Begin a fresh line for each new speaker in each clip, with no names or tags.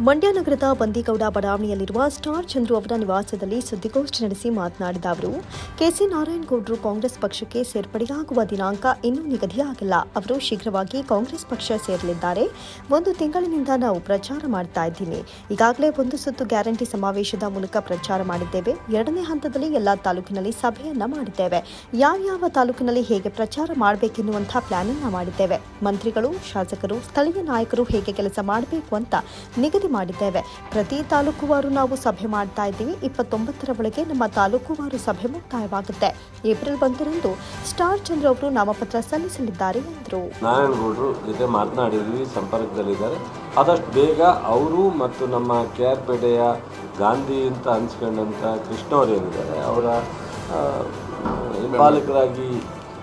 ಮಂಡ್ಯ ನಗರದ ಬಂದಿಗೌಡ ಬಡಾವಣೆಯಲ್ಲಿರುವ ಸ್ಟಾರ್ ಚಂದ್ರು ಅವರ ನಿವಾಸದಲ್ಲಿ ಸುದ್ದಿಗೋಷ್ಠಿ ನಡೆಸಿ ಮಾತನಾಡಿದ ಅವರು, ಕೆಸಿ ನಾರಾಯಣಗೌಡರು ಕಾಂಗ್ರೆಸ್ ಪಕ್ಷಕ್ಕೆ ಸೇರ್ಪಡೆಯಾಗುವ ದಿನಾಂಕ ಇನ್ನೂ ನಿಗದಿಯಾಗಿಲ್ಲ. ಅವರು ಶೀಘ್ರವಾಗಿ ಕಾಂಗ್ರೆಸ್ ಪಕ್ಷ ಸೇರಲಿದ್ದಾರೆ. ಒಂದು ತಿಂಗಳಿನಿಂದ ನಾವು ಪ್ರಚಾರ ಮಾಡ್ತಾ ಇದ್ದೀನಿ. ಈಗಾಗಲೇ ಒಂದು ಸುತ್ತು ಗ್ಯಾರಂಟಿ ಸಮಾವೇಶದ ಮೂಲಕ ಪ್ರಚಾರ ಮಾಡಿದ್ದೇವೆ. ಎರಡನೇ ಹಂತದಲ್ಲಿ ಎಲ್ಲಾ ತಾಲೂಕಿನಲ್ಲಿ ಸಭೆಯನ್ನ ಮಾಡಿದ್ದೇವೆ. ಯಾವ್ಯಾವ ತಾಲೂಕಿನಲ್ಲಿ ಹೇಗೆ ಪ್ರಚಾರ ಮಾಡಬೇಕೆನ್ನುವಂತಹ ಪ್ಲಾನ್ ಅನ್ನ ಮಾಡಿದ್ದೇವೆ. ಮಂತ್ರಿಗಳು, ಶಾಸಕರು, ಸ್ಥಳೀಯ ನಾಯಕರು ಹೇಗೆ ಕೆಲಸ ಮಾಡಬೇಕು ಅಂತ ನಿಗದಿ ಮಾಡಿದ್ದೇವೆ. ಪ್ರತಿ ತಾಲೂಕುವಾರು ನಾವು ಸಭೆ ಮಾಡ್ತಾ ಇದ್ದೀವಿ. ಇಪ್ಪತ್ತೊಂಬತ್ತರ ಒಳಗೆ ನಮ್ಮ ತಾಲೂಕುವಾರು ಸಭೆ ಮುಕ್ತಾಯವಾಗುತ್ತೆ. ಏಪ್ರಿಲ್ ಒಂದರಂದು ಸ್ಟಾರ್ ಚಂದ್ರ ಅವರು ನಾಮಪತ್ರ ಸಲ್ಲಿಸಲಿದ್ದಾರೆ ಎಂದರು.
ನಾರಾಯಣಗೌಡರು ಜೊತೆ ಮಾತನಾಡಿದ್ವಿ ಸಂಪರ್ಕದಲ್ಲಿದ್ದಾರೆ. ಆದಷ್ಟು ಬೇಗ ಅವರು ಮತ್ತು ನಮ್ಮ ಕೆ ಆರ್ ಪೇಟೆಯ ಗಾಂಧಿ ಅಂತ ಅನ್ಸ್ಕೊಂಡಂಥ ಕೃಷ್ಣ ಅವರು ಏನಿದ್ದಾರೆ ಅವರ ಆ, ಹಿಂಬಾಲಕರಾಗಿ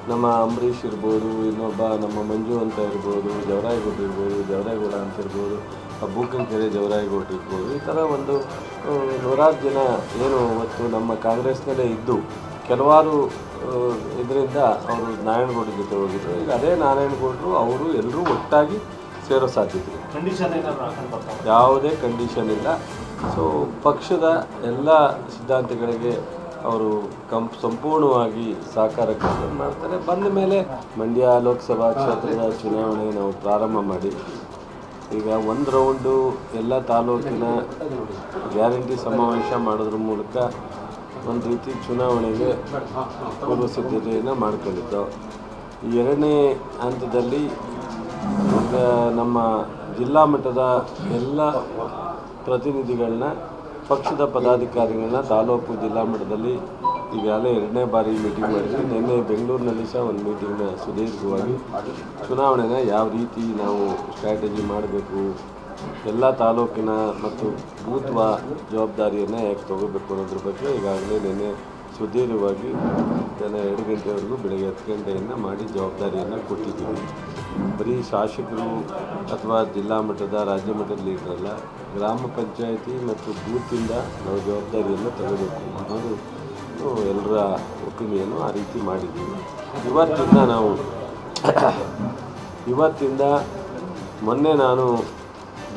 ನಮ್ಮ ಅಂಬರೀಷ್ ಇರ್ಬೋದು ಇನ್ನೊಬ್ಬ ನಮ್ಮ ಮಂಜು ಅಂತ ಇರ್ಬೋದು ಜವರಾಯಗೌಡ ಇರ್ಬೋದು ಜವರಾಯಗೌಡ ಅಂತ ಇರ್ಬೋದು ಆ ಬೂಕಂಕೆರೆ ಜವರಾಯಗೌಡ ಇರ್ಬೋದು ಈ ಥರ ಒಂದು ನೂರಾರು ಜನ ಏನು ಇವತ್ತು ನಮ್ಮ ಕಾಂಗ್ರೆಸ್ನಲ್ಲೇ ಇದ್ದು ಕೆಲವಾರು ಇದರಿಂದ ಅವರು ನಾರಾಯಣಗೌಡ ಜೊತೆ ಹೋಗಿದ್ರು. ಈಗ ಅದೇ ನಾರಾಯಣಗೌಡರು ಅವರು ಎಲ್ಲರೂ ಒಟ್ಟಾಗಿ ಸೇರೋ ಸಾಧ್ಯತೆ.
ಕಂಡೀಷನ್
ಯಾವುದೇ ಕಂಡೀಷನ್ ಇಲ್ಲ. ಸೊ ಪಕ್ಷದ ಎಲ್ಲ ಸಿದ್ಧಾಂತಗಳಿಗೆ ಅವರು ಕಂಪ್, ಸಂಪೂರ್ಣವಾಗಿ ಸಹಕಾರ ಮಾಡ್ತಾರೆ. ಬಂದ ಮೇಲೆ ಮಂಡ್ಯ ಲೋಕಸಭಾ ಕ್ಷೇತ್ರದ ಚುನಾವಣೆ ನಾವು ಪ್ರಾರಂಭ ಮಾಡಿ. ಈಗ ಒಂದು ರೌಂಡು ಎಲ್ಲ ತಾಲೂಕಿನ ಗ್ಯಾರಂಟಿ ಸಮಾವೇಶ ಮಾಡೋದ್ರ ಮೂಲಕ ಒಂದು ರೀತಿ ಚುನಾವಣೆಗೆ ಪೂರ್ವ ಸಿದ್ಧತೆಯನ್ನು ಮಾಡ್ಕೊಂಡಿದ್ದು ಎರಡನೇ ಹಂತದಲ್ಲಿ ನಮ್ಮ ಜಿಲ್ಲಾ ಮಟ್ಟದ ಎಲ್ಲ ಪ್ರತಿನಿಧಿಗಳನ್ನ ಪಕ್ಷದ ಪದಾಧಿಕಾರಿಗಳನ್ನ ತಾಲೂಕು ಜಿಲ್ಲಾ ಮಟ್ಟದಲ್ಲಿ ಈಗಾಗಲೇ ಎರಡನೇ ಬಾರಿ ಮೀಟಿಂಗ್ ಮಾಡಿದ್ವಿ. ನಿನ್ನೆ ಬೆಂಗಳೂರಿನಲ್ಲಿ ಸಹ ಒಂದು ಮೀಟಿಂಗ್ನ ಸುದೀರ್ಘವಾಗಿ ಚುನಾವಣೆನ ಯಾವ ರೀತಿ ನಾವು ಸ್ಟ್ರಾಟಜಿ ಮಾಡಬೇಕು, ಎಲ್ಲ ತಾಲೂಕಿನ ಮತ್ತು ಬೂತ್ವ ಜವಾಬ್ದಾರಿಯನ್ನು ಯಾಕೆ ತಗೋಬೇಕು ಅನ್ನೋದ್ರ ಬಗ್ಗೆ ಈಗಾಗಲೇ ನಿನ್ನೆ ಸುದೀರ್ಘವಾಗಿ ಜನ ಎರಡು ಗಂಟೆವರೆಗೂ ಬೆಳಗ್ಗೆ ಹತ್ತು ಗಂಟೆಯಿಂದ ಮಾಡಿ ಜವಾಬ್ದಾರಿಯನ್ನು ಕೊಟ್ಟಿದ್ದೀವಿ. ಬರೀ ಶಾಸಕರು ಅಥವಾ ಜಿಲ್ಲಾ ಮಟ್ಟದ ರಾಜ್ಯ ಮಟ್ಟದ ಲೀಡ್ರಲ್ಲ ಗ್ರಾಮ ಪಂಚಾಯಿತಿ ಮತ್ತು ಬೂತಿಂದ ನಾವು ಜವಾಬ್ದಾರಿಯನ್ನು ತಗೋಬೇಕು. ಅನ್ನೋದು ಎಲ್ಲರ ಒಪ್ಪಿಗೆಯನ್ನು ಆ ರೀತಿ ಮಾಡಿದ್ದೀವಿ. ಇವತ್ತಿಂದ ನಾವು ಇವತ್ತಿಂದ ಮೊನ್ನೆ ನಾನು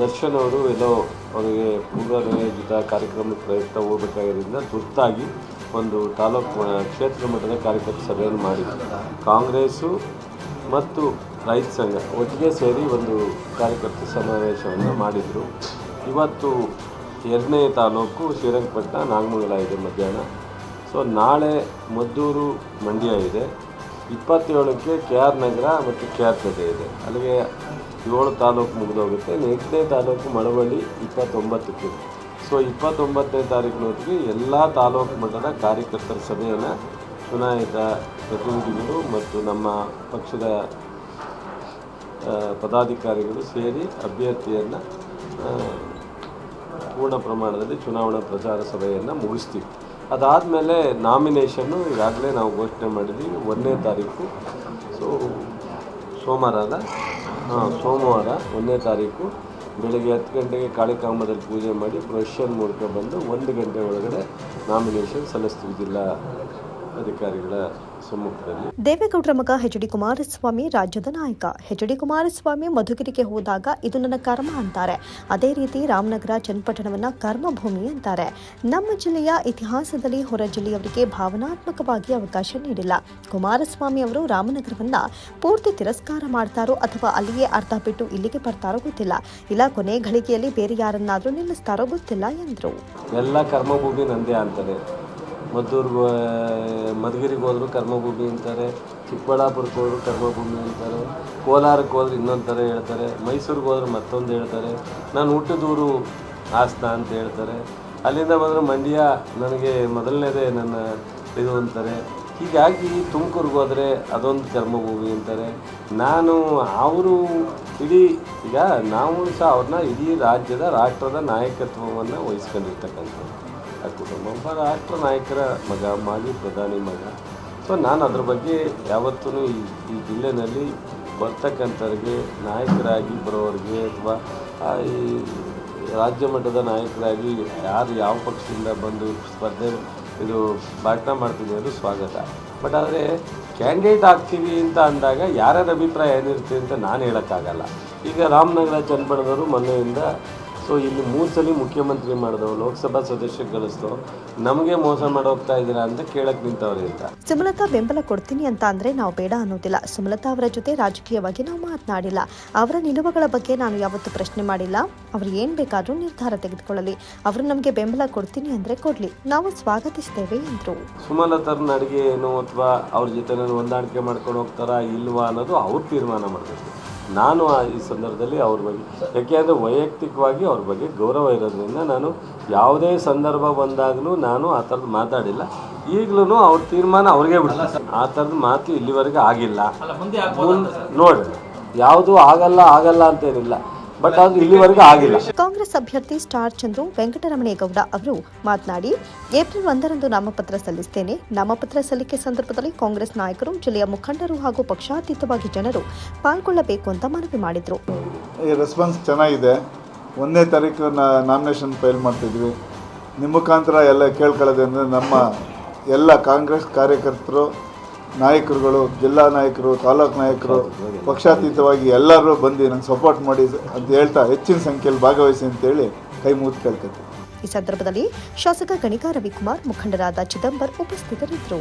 ದರ್ಶನ್ ಅವರು ಎಲ್ಲೋ ಅವರಿಗೆ ಪೂರ್ವ ನಿಯೋಜಿತ ಕಾರ್ಯಕ್ರಮದ ಪ್ರಯುಕ್ತ ಹೋಗಬೇಕಾಗಿರೋದ್ರಿಂದ ತುರ್ತಾಗಿ ಒಂದು ತಾಲೂಕು ಕ್ಷೇತ್ರ ಮಟ್ಟದ ಕಾರ್ಯಕರ್ತ ಸಭೆಯನ್ನು ಮಾಡಿದ್ವಿ. ಕಾಂಗ್ರೆಸ್ಸು ಮತ್ತು ರೈತ ಸಂಘ ಒಟ್ಟಿಗೆ ಸೇರಿ ಒಂದು ಕಾರ್ಯಕರ್ತ ಸಮಾವೇಶವನ್ನು ಮಾಡಿದರು. ಇವತ್ತು ಎರಡನೇ ತಾಲೂಕು ಶ್ರೀರಂಗಪಟ್ಟಣ ನಾಗಮಂಗಲ ಇದೆ ಮಧ್ಯಾಹ್ನ. ಸೊ ನಾಳೆ ಮದ್ದೂರು ಮಂಡ್ಯ ಇದೆ. ಇಪ್ಪತ್ತೇಳಕ್ಕೆ ಕೆ ಆರ್ ನಗರ ಮತ್ತು ಕೆ ಆರ್ ಪೇಟೆ ಇದೆ. ಅಲ್ಲಿಗೆ ಏಳು ತಾಲೂಕು ಮುಗಿದೋಗುತ್ತೆ. ಎಂಟನೇ ತಾಲೂಕು ಮಳವಳ್ಳಿ ಇಪ್ಪತ್ತೊಂಬತ್ತಕ್ಕೆ. ಸೊ ಇಪ್ಪತ್ತೊಂಬತ್ತನೇ ತಾರೀಕಿನೊತ್ತಿಗೆ ಎಲ್ಲ ತಾಲೂಕು ಮಟ್ಟದ ಕಾರ್ಯಕರ್ತರ ಸಭೆಯನ್ನು ಚುನಾಯಿತ ಪ್ರತಿನಿಧಿಗಳು ಮತ್ತು ನಮ್ಮ ಪಕ್ಷದ ಪದಾಧಿಕಾರಿಗಳು ಸೇರಿ ಅಭ್ಯರ್ಥಿಯನ್ನು ಪೂರ್ಣ ಪ್ರಮಾಣದಲ್ಲಿ ಚುನಾವಣಾ ಪ್ರಚಾರ ಸಭೆಯನ್ನು ಮುಗಿಸ್ತೀವಿ. ಅದಾದಮೇಲೆ ನಾಮಿನೇಷನ್ನು ಈಗಾಗಲೇ ನಾವು ಘೋಷಣೆ ಮಾಡಿದ್ದೀವಿ, ಒಂದನೇ ತಾರೀಕು. ಸೊ ಸೋಮವಾರ ಹಾಂ ಸೋಮವಾರ ಒಂದನೇ ತಾರೀಕು ಬೆಳಗ್ಗೆ ಹತ್ತು ಗಂಟೆಗೆ ಕಾಳಿಕಾಂಬದಲ್ಲಿ ಪೂಜೆ ಮಾಡಿ ಪ್ರೊಷನ್ ಮೂಲಕ ಬಂದು ಒಂದು ಗಂಟೆ ಒಳಗಡೆ ನಾಮಿನೇಷನ್ ಸಲ್ಲಿಸ್ತೀವಿ ಜಿಲ್ಲಾ ಅಧಿಕಾರಿಗಳ ಸಮ್ಮುಖದಲ್ಲಿ.
ದೇವೇಗೌಡರ ಮಗ ಎಚ್ ಡಿ ಕುಮಾರಸ್ವಾಮಿ ರಾಜ್ಯದ ನಾಯಕ. ಎಚ್ ಡಿ ಕುಮಾರಸ್ವಾಮಿ ಮಧುಗಿರಿಗೆ ಹೋದಾಗ ಇದು ನನ್ನ ಕರ್ಮ ಅಂತಾರೆ. ಅದೇ ರೀತಿ ರಾಮನಗರ ಚನ್ನಪಟ್ಟಣವನ್ನ ಕರ್ಮಭೂಮಿ ಅಂತಾರೆ. ನಮ್ಮ ಜಿಲ್ಲೆಯ ಇತಿಹಾಸದಲ್ಲಿ ಹೊರ ಜಿಲ್ಲೆಯವರಿಗೆ ಭಾವನಾತ್ಮಕವಾಗಿ ಅವಕಾಶ ನೀಡಿಲ್ಲ. ಕುಮಾರಸ್ವಾಮಿ ಅವರು ರಾಮನಗರವನ್ನ ಪೂರ್ತಿ ತಿರಸ್ಕಾರ ಮಾಡ್ತಾರೋ ಅಥವಾ ಅಲ್ಲಿಯೇ ಅರ್ಧ ಬಿಟ್ಟು ಇಲ್ಲಿಗೆ ಬರ್ತಾರೋ ಗೊತ್ತಿಲ್ಲ. ಇಲ್ಲ ಕೊನೆ ಘಳಿಗೆಯಲ್ಲಿ ಬೇರೆ ಯಾರನ್ನಾದರೂ ನಿಲ್ಲಿಸ್ತಾರೋ ಗೊತ್ತಿಲ್ಲ ಎಂದರು.
ಎಲ್ಲ ಕರ್ಮಭೂಮಿ ನಂದೇ ಅಂತಾರೆ ಮದ್ದೂರ್ಗೆ ಮಧುಗಿರಿಗೆ ಹೋದ್ರು ಕರ್ಮಭೂಮಿ ಅಂತಾರೆ, ಚಿಕ್ಕಬಳ್ಳಾಪುರಕ್ಕೆ ಹೋದ್ರು ಕರ್ಮಭೂಮಿ ಅಂತಾರೆ, ಕೋಲಾರಕ್ಕೆ ಹೋದ್ರೆ ಇನ್ನೊಂದು ಥರ ಹೇಳ್ತಾರೆ, ಮೈಸೂರಿಗೆ ಹೋದ್ರೆ ಮತ್ತೊಂದು ಹೇಳ್ತಾರೆ, ನಾನು ಹುಟ್ಟಿದೂರು ಹಾಸನ ಅಂತ ಹೇಳ್ತಾರೆ. ಅಲ್ಲಿಂದ ಬಂದರೆ ಮಂಡ್ಯ ನನಗೆ ಮೊದಲನೇದೇ ನನ್ನ ಇದು ಅಂತಾರೆ. ಹೀಗಾಗಿ ತುಮಕೂರಿಗೆ ಹೋದರೆ ಅದೊಂದು ಕರ್ಮಭೂಮಿ ಅಂತಾರೆ. ನಾನು ಅವರು ಇಡೀ, ಈಗ ನಾವು ಸಹ ಅವ್ರನ್ನ ಇಡೀ ರಾಜ್ಯದ, ರಾಷ್ಟ್ರದ ನಾಯಕತ್ವವನ್ನು ವಹಿಸ್ಕೊಂಡಿರ್ತಕ್ಕಂಥದ್ದು ಆ ಕುಟುಂಬ ರಾಷ್ಟ್ರ ನಾಯಕರ ಮಗ ಮಾಜಿ ಪ್ರಧಾನಿ ಮಗ. ಸೊ ನಾನು ಅದ್ರ ಬಗ್ಗೆ ಯಾವತ್ತೂ ಈ ಈ ಜಿಲ್ಲೆನಲ್ಲಿ ಬರ್ತಕ್ಕಂಥವ್ರಿಗೆ, ನಾಯಕರಾಗಿ ಬರೋರಿಗೆ ಅಥವಾ ಈ ರಾಜ್ಯ ಮಟ್ಟದ ನಾಯಕರಾಗಿ ಯಾರು ಯಾವ ಪಕ್ಷದಿಂದ ಬಂದು ಸ್ಪರ್ಧೆ, ಇದು ಭಾಷಣ ಮಾಡ್ತೀವಿ ಅದು ಸ್ವಾಗತ. ಬಟ್ ಆದರೆ ಕ್ಯಾಂಡಿಡೇಟ್ ಆಗ್ತೀವಿ ಅಂತ ಅಂದಾಗ ಯಾರ್ಯಾರ ಅಭಿಪ್ರಾಯ ಏನಿರುತ್ತೆ ಅಂತ ನಾನು ಹೇಳೋಕ್ಕಾಗಲ್ಲ. ಈಗ ರಾಮನಗರ ಚನ್ನಪಟ್ಟಣದವರು ಮೊನ್ನೆಯಿಂದ ಸೊ ಇಲ್ಲಿ ಮೂರು ಸಲ ಮುಖ್ಯಮಂತ್ರಿ ಮಾಡಿದವು ಲೋಕಸಭಾ ಸದಸ್ಯ ಗಳಿಸ್ತು ನಮಗೆ ಮೋಸ ಮಾಡೋಗ್ತಾ ಇದ್ದೀರಾ ಅಂತ ಕೇಳಕ್ ನಿಂತವ್ರು ಅಂತ.
ಸುಮಲತಾ ಬೆಂಬಲ ಕೊಡ್ತೀನಿ ಅಂತ ಅಂದ್ರೆ ನಾವು ಬೇಡ ಅನ್ನೋದಿಲ್ಲ. ಸುಮಲತಾ ಅವರ ಜೊತೆ ರಾಜಕೀಯವಾಗಿ ನಾವು ಮಾತನಾಡಿಲ್ಲ. ಅವರ ನಿಲುವುಗಳ ಬಗ್ಗೆ ನಾನು ಯಾವತ್ತೂ ಪ್ರಶ್ನೆ ಮಾಡಿಲ್ಲ. ಅವರು ಏನ್ ಬೇಕಾದ್ರೂ ನಿರ್ಧಾರ ತೆಗೆದುಕೊಳ್ಳಲಿ. ಅವರು ನಮಗೆ ಬೆಂಬಲ ಕೊಡ್ತೀನಿ ಅಂದ್ರೆ ಕೊಡ್ಲಿ. ನಾವು ಸ್ವಾಗತಿಸ್ತೇವೆ ಎಂದರು.
ಸುಮಲತಾರ ಅಡುಗೆ ಏನು ಅಥವಾ ಅವ್ರ ಜೊತೆ ನಾನು ಹೊಂದಾಣಿಕೆ ಮಾಡ್ಕೊಂಡು ಹೋಗ್ತಾರಾ ಇಲ್ವಾ ಅನ್ನೋದು ಅವ್ರು ತೀರ್ಮಾನ ಮಾಡಬೇಕು. ನಾನು ಆ ಈ ಸಂದರ್ಭದಲ್ಲಿ ಅವ್ರ ಬಗ್ಗೆ ಯಾಕೆ ಅಂದರೆ ವೈಯಕ್ತಿಕವಾಗಿ ಅವ್ರ ಬಗ್ಗೆ ಗೌರವ ಇರೋದ್ರಿಂದ ನಾನು ಯಾವುದೇ ಸಂದರ್ಭ ಬಂದಾಗಲೂ ನಾನು ಆ ಥರದ್ದು ಮಾತಾಡಿಲ್ಲ. ಈಗಲೂ ಅವ್ರ ತೀರ್ಮಾನ ಅವ್ರಿಗೆ ಬಿಡಲ್ಲ ಆ ಥರದ ಮಾತು ಇಲ್ಲಿವರೆಗೆ ಆಗಿಲ್ಲ. ನೋಡಿ ಯಾವುದು ಆಗಲ್ಲ ಆಗಲ್ಲ ಅಂತೇನಿಲ್ಲ ಬಟ್ ಅದು ಇಲ್ಲಿವರೆಗೂ ಆಗಿಲ್ಲ.
ಕಾಂಗ್ರೆಸ್ ಅಭ್ಯರ್ಥಿ ಸ್ಟಾರ್ ಚಂದ್ರು ವೆಂಕಟರಮಣೇಗೌಡ ಅವರು ಮಾತನಾಡಿ ಏಪ್ರಿಲ್ ಒಂದರಂದು ನಾಮಪತ್ರ ಸಲ್ಲಿಸುತ್ತೇನೆ ನಾಮಪತ್ರ ಸಲ್ಲಿಕೆ ಸಂದರ್ಭದಲ್ಲಿ ಕಾಂಗ್ರೆಸ್ ನಾಯಕರು ಜಿಲ್ಲೆಯ ಮುಖಂಡರು ಹಾಗೂ ಪಕ್ಷಾತೀತವಾಗಿ ಜನರು ಪಾಲ್ಗೊಳ್ಳಬೇಕು ಅಂತ ಮನವಿ ಮಾಡಿದರು.
ಈ ರೆಸ್ಪಾನ್ಸ್ ಚೆನ್ನಾಗಿದೆ. ಒಂದನೇ ತಾರೀಕು ನಾಮಿನೇಷನ್ ಫೈಲ್ ಮಾಡ್ತಿದ್ವಿ. ನಿಮ್ಮ ಮುಖಾಂತರ ಎಲ್ಲ ಕೇಳ್ಕೊಳ್ಳೋದ್ರಿಂದ ನಮ್ಮ ಎಲ್ಲ ಕಾಂಗ್ರೆಸ್ ಕಾರ್ಯಕರ್ತರು ನಾಯಕರುಗಳು, ಜಿಲ್ಲಾ ನಾಯಕರು, ತಾಲೂಕು ನಾಯಕರು, ಪಕ್ಷಾತೀತವಾಗಿ ಎಲ್ಲರೂ ಬಂದು ನಂಗೆ ಸಪೋರ್ಟ್ ಮಾಡಿ ಅಂತ ಹೇಳ್ತಾ ಹೆಚ್ಚಿನ ಸಂಖ್ಯೆಯಲ್ಲಿ ಭಾಗವಹಿಸಿ ಅಂತೇಳಿ ಕೈ ಮುಗಿದು ಕೇಳ್ಕೊತೀವಿ
ಈ ಸಂದರ್ಭದಲ್ಲಿ ಶಾಸಕ ಗಣಿಕಾ ರವಿಕುಮಾರ್, ಮುಖಂಡರಾದ ಚಿದಂಬರ್ ಉಪಸ್ಥಿತರಿದ್ದರು.